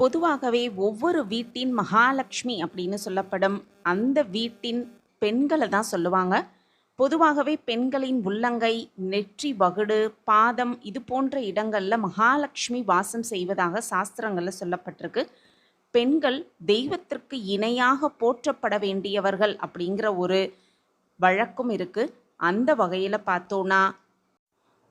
பொதுவாகவே ஒவ்வொரு வீட்டின் மகாலட்சுமி அப்படின்னு சொல்லப்படும் அந்த வீட்டின் பெண்களை தான் சொல்லுவாங்க. பொதுவாகவே பெண்களின் உள்ளங்கை நெற்றி வகுடு பாதம் இது போன்ற இடங்களில் மகாலட்சுமி வாசம் செய்வதாக சாஸ்திரங்களில் சொல்லப்பட்டிருக்கு. பெண்கள் தெய்வத்திற்கு இணையாக போற்றப்பட வேண்டியவர்கள் அப்படிங்கிற ஒரு வழக்கம் இருக்குது அந்த வகையில் பார்த்தோன்னா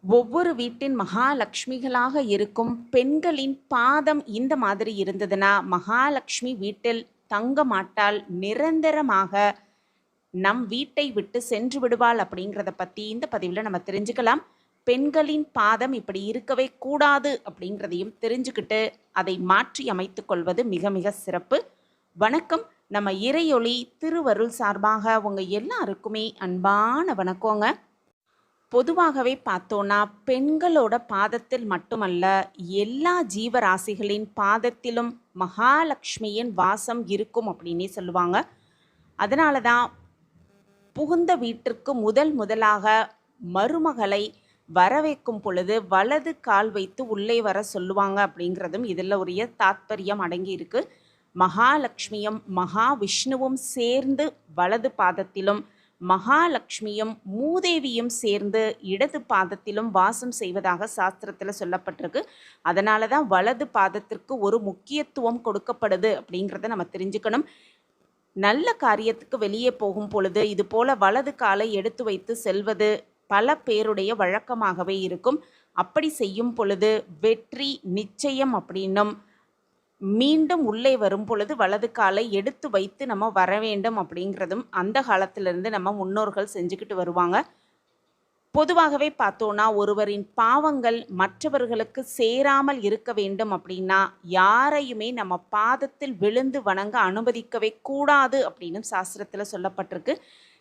ஒவ்வொரு வீட்டின் மகாலட்சுமிகளாக இருக்கும் பெண்களின் பாதம் இந்த மாதிரி இருந்ததுன்னா மகாலட்சுமி வீட்டில் தங்க மாட்டால் நிரந்தரமாக நம் வீட்டை விட்டு சென்று விடுவாள் அப்படிங்கிறத பற்றி இந்த பதிவில் நம்ம தெரிஞ்சுக்கலாம். பெண்களின் பாதம் இப்படி இருக்கவே கூடாது அப்படிங்கிறதையும் தெரிஞ்சுக்கிட்டு அதை மாற்றி அமைத்து கொள்வது மிக மிக சிறப்பு. வணக்கம். நம்ம இறையொளி திருவருள் சார்பாக உங்கள் எல்லாருக்குமே அன்பான வணக்கங்க. பொதுவாகவே பார்த்தோன்னா பெண்களோட பாதத்தில் மட்டுமல்ல எல்லா ஜீவராசிகளின் பாதத்திலும் மகாலட்சுமியின் வாசம் இருக்கும் அப்படின்னே சொல்லுவாங்க. அதனால தான் புகுந்த வீட்டிற்கு முதல் முதலாக மருமகளை வரவேற்கும் பொழுது வலது கால் வைத்து உள்ளே வர சொல்லுவாங்க அப்படிங்கிறதும் இதில் உரிய தாத்பரியம் அடங்கி இருக்கு. மகாலட்சுமியும் மகாவிஷ்ணுவும் சேர்ந்து வலது பாதத்திலும் மகாலட்சுமியும் மூதேவியும் சேர்ந்து இடது பாதத்திலும் வாசம் செய்வதாக சாஸ்திரத்தில் சொல்லப்பட்டிருக்கு. அதனால தான் வலது பாதத்திற்கு ஒரு முக்கியத்துவம் கொடுக்கப்படுது அப்படிங்கிறத நம்ம தெரிஞ்சுக்கணும். நல்ல காரியத்துக்கு வெளியே போகும் பொழுது இது போல வலது காலை எடுத்து வைத்து செல்வது பல பேருடைய வழக்கமாகவே இருக்கும். அப்படி செய்யும் பொழுது வெற்றி நிச்சயம் அப்படின்னும் மீண்டும் உள்ளே வரும் பொழுது வலது காலை எடுத்து வைத்து நம்ம வர வேண்டும் அப்படிங்கிறதும் அந்த காலத்திலிருந்து நம்ம முன்னோர்கள் செஞ்சுக்கிட்டு வருவாங்க. பொதுவாகவே பார்த்தோன்னா ஒருவரின் பாவங்கள் மற்றவர்களுக்கு சேராமல் இருக்க வேண்டும் அப்படின்னா யாரையுமே நம்ம பாதத்தில் விழுந்து வணங்க அனுமதிக்கவே கூடாது அப்படின்னு சாஸ்திரத்தில் சொல்லப்பட்டிருக்கு.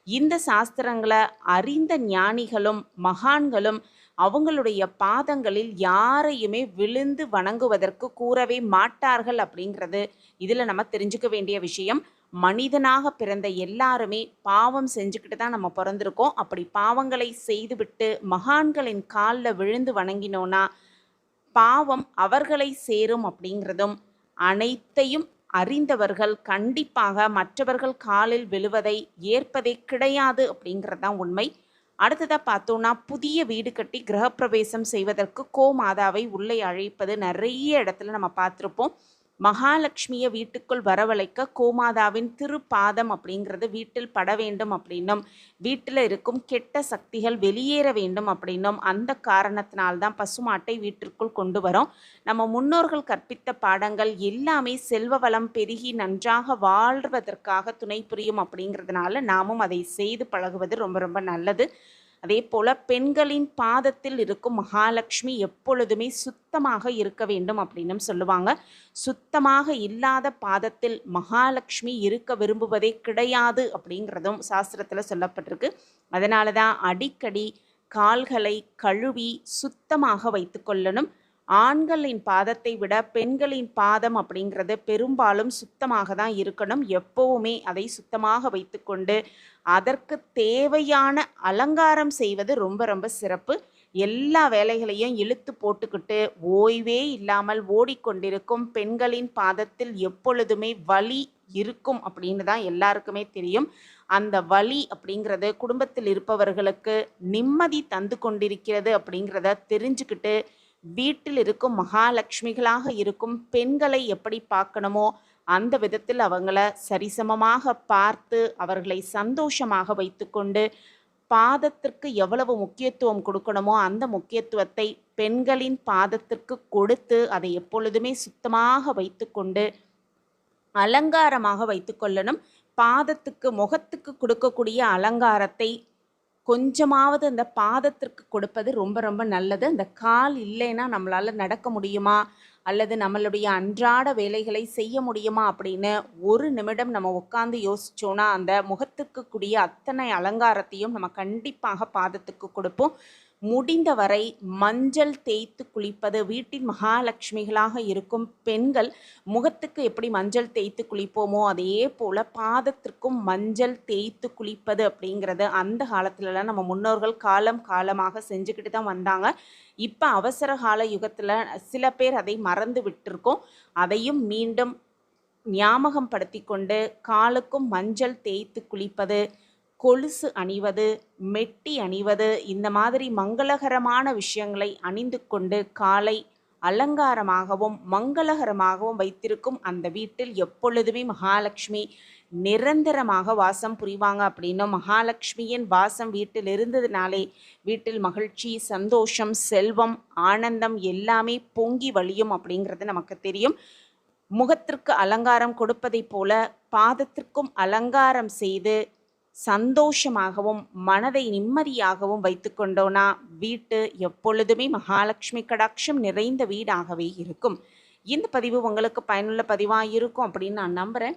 இந்த சாஸ்திரங்களை அறிந்த ஞானிகளும் மகான்களும் அவங்களுடைய பாதங்களில் யாரையுமே விழுந்து வணங்குவதற்கு கூறவே மாட்டார்கள் அப்படிங்கிறது இதில் நம்ம தெரிஞ்சுக்க வேண்டிய விஷயம். மனிதனாக பிறந்த எல்லாருமே பாவம் செஞ்சுக்கிட்டு தான் நம்ம பிறந்திருக்கோம். அப்படி பாவங்களை செய்துவிட்டு மகான்களின் காலில் விழுந்து வணங்கினோன்னா பாவம் அவர்களை சேரும் அப்படிங்கிறதும் அனைத்தையும் அறிந்தவர்கள் கண்டிப்பாக மற்றவர்கள் காலில் விழுவதை ஏற்பதே கிடையாது அப்படிங்கிறது தான் உண்மை. அடுத்ததாக பார்த்தோன்னா புதிய வீடு கட்டி கிரகப்பிரவேசம் செய்வதற்கு கோமாதாவை உள்ளே அழைப்பது நிறைய இடத்துல நம்ம பார்த்துருப்போம். மகாலட்சுமியை வீட்டுக்குள் வரவழைக்க கோமாதாவின் திருப்பாதம் அப்படிங்கிறது வீட்டில் பட வேண்டும் அப்படின்னும். வீட்டில் இருக்கும் கெட்ட சக்திகள் வெளியேற வேண்டும் அப்படின்னும். அந்த காரணத்தினால்தான் பசுமாட்டை வீட்டிற்குள் கொண்டு வரோம். நம்ம முன்னோர்கள் கற்பித்த பாடங்கள் எல்லாமே செல்வ வளம் பெருகி நன்றாக வாழ்வதற்காக துணை புரியும் அப்படிங்கிறதுனால நாமும் அதை செய்து பழகுவது ரொம்ப ரொம்ப நல்லது. அதே போல் பெண்களின் பாதத்தில் இருக்கும் மகாலட்சுமி எப்பொழுதுமே சுத்தமாக இருக்க வேண்டும் அப்படின்னும் சொல்லுவாங்க. சுத்தமாக இல்லாத பாதத்தில் மகாலட்சுமி இருக்க விரும்புவதே கிடையாது அப்படிங்கிறதும் சாஸ்திரத்தில் சொல்லப்பட்டிருக்கு. அதனால தான் அடிக்கடி கால்களை கழுவி சுத்தமாக வைத்து கொள்ளணும். ஆண்களின் பாதத்தை விட பெண்களின் பாதம் அப்படிங்கிறது பெரும்பாலும் சுத்தமாக தான் இருக்கணும். எப்போவுமே அதை சுத்தமாக வைத்துக்கொண்டு அதற்கு தேவையான அலங்காரம் செய்வது ரொம்ப ரொம்ப சிறப்பு. எல்லா வேலைகளையும் இழுத்து போட்டுக்கிட்டு ஓய்வே இல்லாமல் ஓடிக்கொண்டிருக்கும் பெண்களின் பாதத்தில் எப்பொழுதுமே வலி இருக்கும் அப்படின்னு தான் எல்லாருக்குமே தெரியும். அந்த வலி அப்படிங்கிறது குடும்பத்தில் இருப்பவர்களுக்கு நிம்மதி தந்து கொண்டிருக்கிறது அப்படிங்கிறத தெரிஞ்சுக்கிட்டு வீட்டில் இருக்கும் மகாலட்சுமிகளாக இருக்கும் பெண்களை எப்படி பார்க்கணுமோ அந்த விதத்தில் அவங்கள சரிசமமாக பார்த்து அவர்களை சந்தோஷமாக வைத்துக்கொண்டு பாதத்திற்கு எவ்வளவு முக்கியத்துவம் கொடுக்கணுமோ அந்த முக்கியத்துவத்தை பெண்களின் பாதத்திற்கு கொடுத்து அதை எப்பொழுதுமே சுத்தமாக வைத்துக்கொண்டு அலங்காரமாக வைத்துக்கொள்ளணும். பாதத்துக்கு முகத்துக்கு கொடுக்கக்கூடிய அலங்காரத்தை கொஞ்சமாவது அந்த பாதத்திற்கு கொடுப்பது ரொம்ப ரொம்ப நல்லது. அந்த கால் இல்லைன்னா நம்மளால் நடக்க முடியுமா? அல்லது நம்மளுடைய அன்றாட வேலைகளை செய்ய முடியுமா? அப்படின்னு ஒரு நிமிடம் நம்ம உட்காந்து யோசிச்சோன்னா அந்த முகத்துக்கு கூடிய அத்தனை அலங்காரத்தையும் நம்ம கண்டிப்பாக பாதத்துக்கு கொடுப்போம். முடிந்தவரை மஞ்சள் தேய்த்து குளிப்பது வீட்டின் மகாலட்சுமிகளாக இருக்கும் பெண்கள் முகத்துக்கு எப்படி மஞ்சள் தேய்த்து குளிப்போமோ அதே போல் பாதத்திற்கும் மஞ்சள் தேய்த்து குளிப்பது அப்படிங்கிறது அந்த காலத்துலலாம் நம்ம முன்னோர்கள் காலம் காலமாக செஞ்சுக்கிட்டு தான் வந்தாங்க. இப்போ அவசர கால யுகத்தில் சில பேர் அதை மறந்து விட்டிருக்கோம். அதையும் மீண்டும் ஞாபகம் படுத்தி கொண்டு காலுக்கும் மஞ்சள் தேய்த்து குளிப்பது கொலுசு அணிவது மெட்டி அணிவது இந்த மாதிரி மங்களகரமான விஷயங்களை அணிந்து கொண்டு காலை அலங்காரமாகவும் மங்களகரமாகவும் வைத்திருக்கும் அந்த வீட்டில் எப்பொழுதுமே மகாலட்சுமி நிரந்தரமாக வாசம் புரிவாங்க. அப்படின்னும் மகாலட்சுமியின் வாசம் வீட்டில் இருந்ததுனாலே வீட்டில் மகிழ்ச்சி சந்தோஷம் செல்வம் ஆனந்தம் எல்லாமே பொங்கி வழியும் அப்படிங்கிறது நமக்கு தெரியும். முகத்திற்கு அலங்காரம் கொடுப்பதைப் போல பாதத்திற்கும் அலங்காரம் செய்து சந்தோஷமாகவும் மனதை நிம்மதியாகவும் வைத்து கொண்டோனா வீட்டு எப்பொழுதுமே மகாலட்சுமி கடாட்சம் நிறைந்த வீடாகவே இருக்கும். இந்த பதிவு உங்களுக்கு பயனுள்ள பதிவாக இருக்கும் அப்படின்னு நான் நம்புகிறேன்